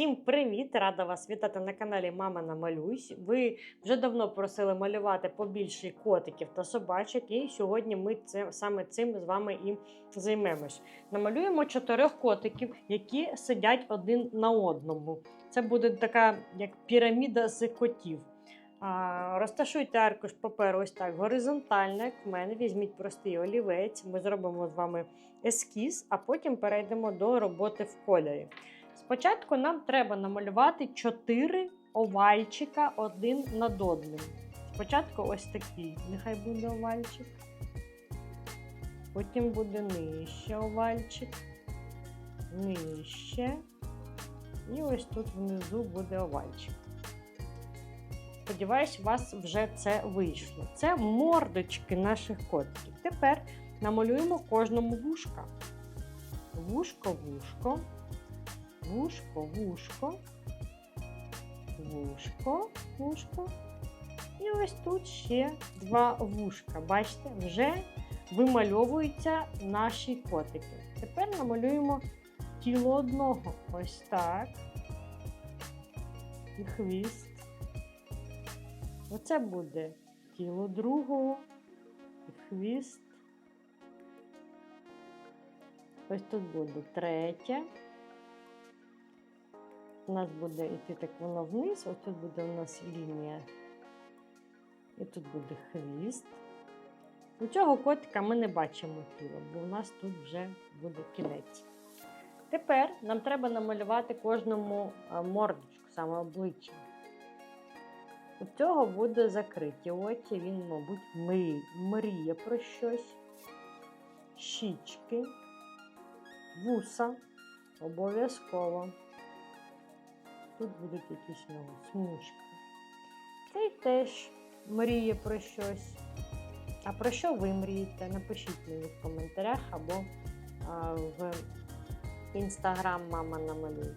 Всім привіт! Рада вас вітати на каналі Мама Намалюсь. Ви вже давно просили малювати побільше котиків та собачок, і сьогодні ми це, саме цим з вами і займемось. Намалюємо чотирьох котиків, які сидять один на одному. Це буде така як піраміда з котів. А, розташуйте аркуш паперу ось так горизонтально, як в мене. Візьміть простий олівець. Ми зробимо з вами ескіз, а потім перейдемо до роботи в кольорі. Спочатку нам треба намалювати 4 овальчика один над одним. Спочатку ось такий, нехай буде овальчик. Потім буде нижче овальчик, нижче. І ось тут внизу буде овальчик. Сподіваюсь, у вас вже це вийшло. Це мордочки наших котиків. Тепер намалюємо кожному вушка. Вушко, вушко, вушко, вушко, вушко. І ось тут ще два вушка. Бачите, вже вимальовуються наші котики. Тепер намалюємо тіло одного. Ось так. І хвіст. Оце буде тіло другого, і хвіст. Ось тут буде третє. У нас буде йти так воно вниз, ось тут буде у нас лінія. І тут буде хвіст. У цього котика ми не бачимо тіло, бо у нас тут вже буде кінець. Тепер нам треба намалювати кожному мордочку, саме обличчя. У цього буде закриті очі, він, мабуть, мріє, мріє про щось. Щічки, вуса, обов'язково. Тут будуть якісь нього смужки. Цей теж мріє про щось. А про що ви мрієте? Напишіть мені в коментарях або а, в інстаграм мама намалює.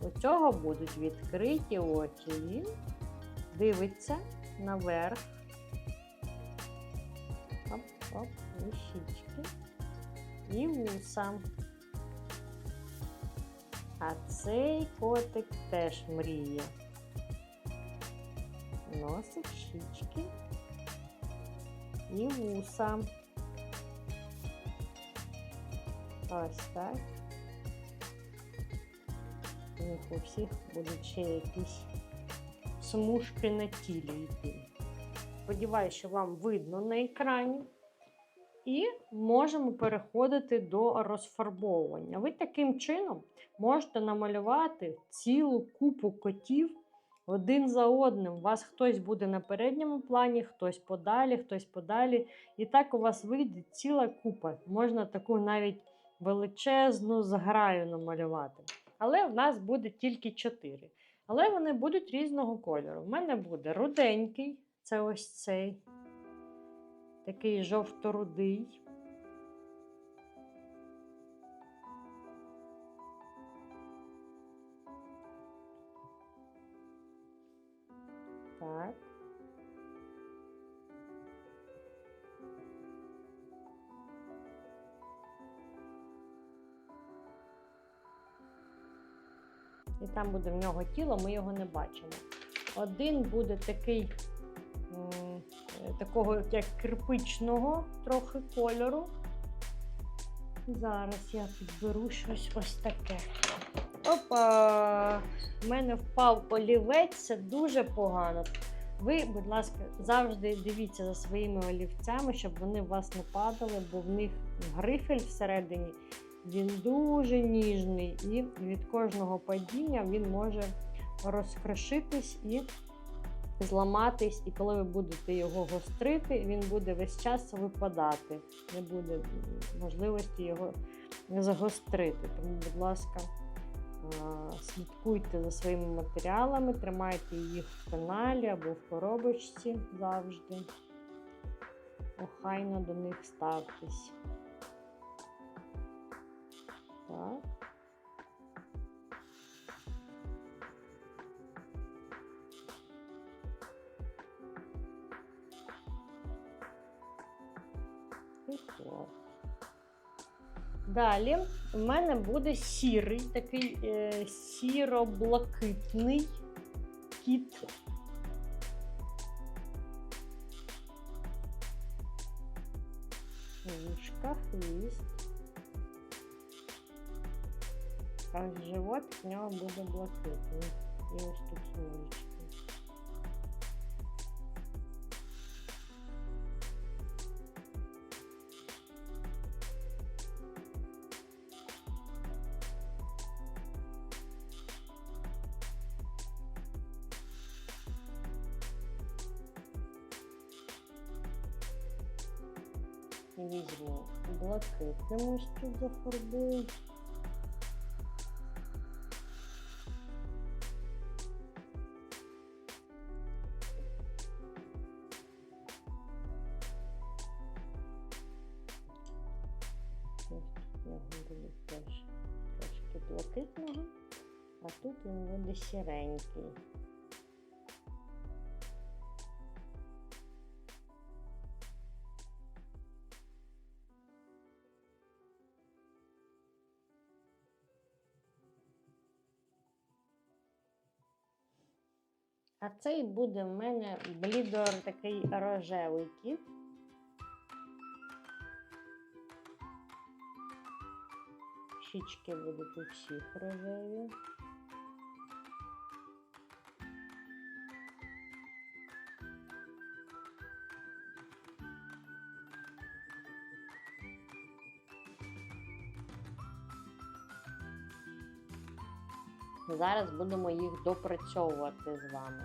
У цього будуть відкриті очі. Він дивиться наверх. Оп-оп, і щічки. І вуса. А цей котик теж мріє. Носик, щічки і вуса. Ось так. У них у всіх будуть ще якісь смужки на тілі йти. Сподіваюся, що вам видно на екрані. І можемо переходити до розфарбовування. Ви таким чином можете намалювати цілу купу котів один за одним. У вас хтось буде на передньому плані, хтось подалі, хтось подалі. І так у вас вийде ціла купа. Можна таку навіть величезну зграю намалювати. Але в нас буде тільки чотири. Але вони будуть різного кольору. У мене буде руденький, це ось цей такий жовто-рудий. Так. І там буде в нього тіло, ми його не бачимо. Один буде такий такого як кирпичного трохи кольору. Зараз я підберу щось ось таке. Опа! У мене впав олівець, це дуже погано. Ви, будь ласка, завжди дивіться за своїми олівцями, щоб вони у вас не падали, бо в них грифель всередині він дуже ніжний, і від кожного падіння він може розкрошитись і зламатись. І коли ви будете його гострити, він буде весь час випадати. Не буде можливості його загострити. Тому, будь ласка, слідкуйте за своїми матеріалами, тримайте їх в пеналі або в коробочці завжди. Охайно до них ставтесь. Так. І. Далі в мене буде сірий, такий е, сіро-блакитний кіт. Вушка, хвіст. А живот в нього буде блакитний. І ось тут смужечки. Візьму блакитним ось тут зафарбую. Теж трошки блакитного, а тут він буде сіренький. А цей буде в мене блідор такий рожевий кіт. Щічки будуть у рожеві. Зараз будемо їх допрацьовувати з вами.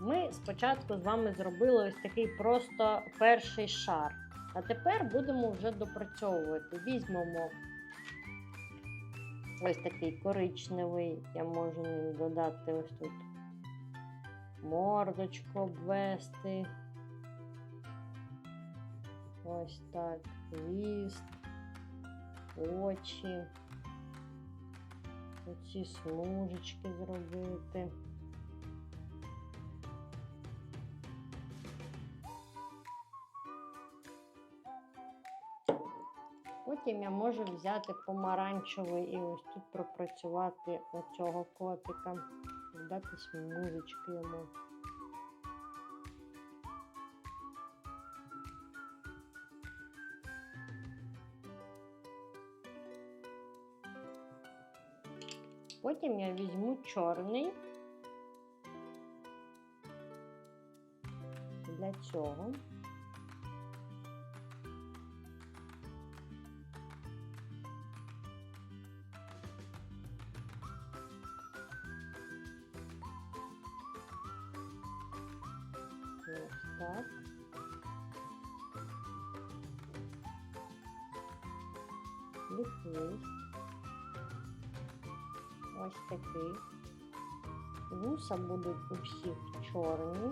Ми спочатку з вами зробили ось такий просто перший шар. А тепер будемо вже допрацьовувати. Візьмемо ось такий коричневий, я можу ним додати ось тут мордочку обвести. Ось так, хвіст, очі. Оці смужечки зробити. Потім я можу взяти помаранчевий і ось тут пропрацювати оцього котика, дати смужечки йому. Потім я візьму чорний для цього. Ось так. І хвіст. Ось такий. Вуса будуть у всіх чорні.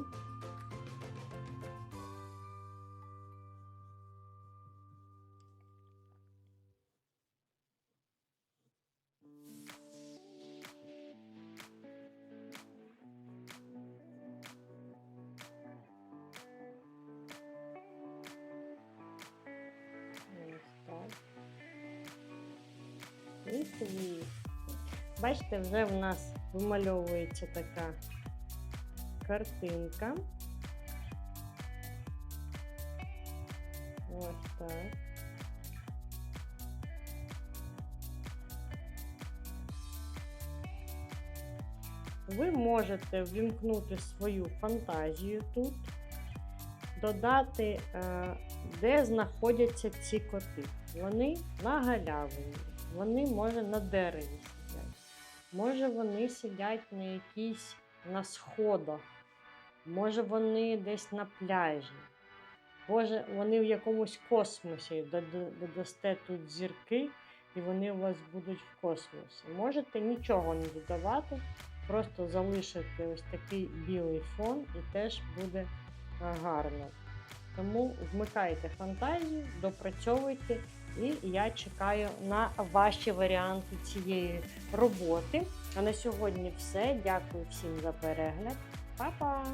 Ось так. І хвіст. Бачите, вже в нас вимальовується така картинка. Ось так. Ви можете ввімкнути свою фантазію тут, додати, е, де знаходяться ці коти. Вони на галявині, вони може на дереві. Може вони сидять на якійсь на сходах, може вони десь на пляжі, може вони в якомусь космосі додасте тут зірки, і вони у вас будуть в космосі. Можете нічого не додавати, просто залишити ось такий білий фон і теж буде гарно. Тому вмикайте фантазію, допрацьовуйте, і я чекаю на ваші варіанти цієї роботи. А на сьогодні все. Дякую всім за перегляд. Па-па!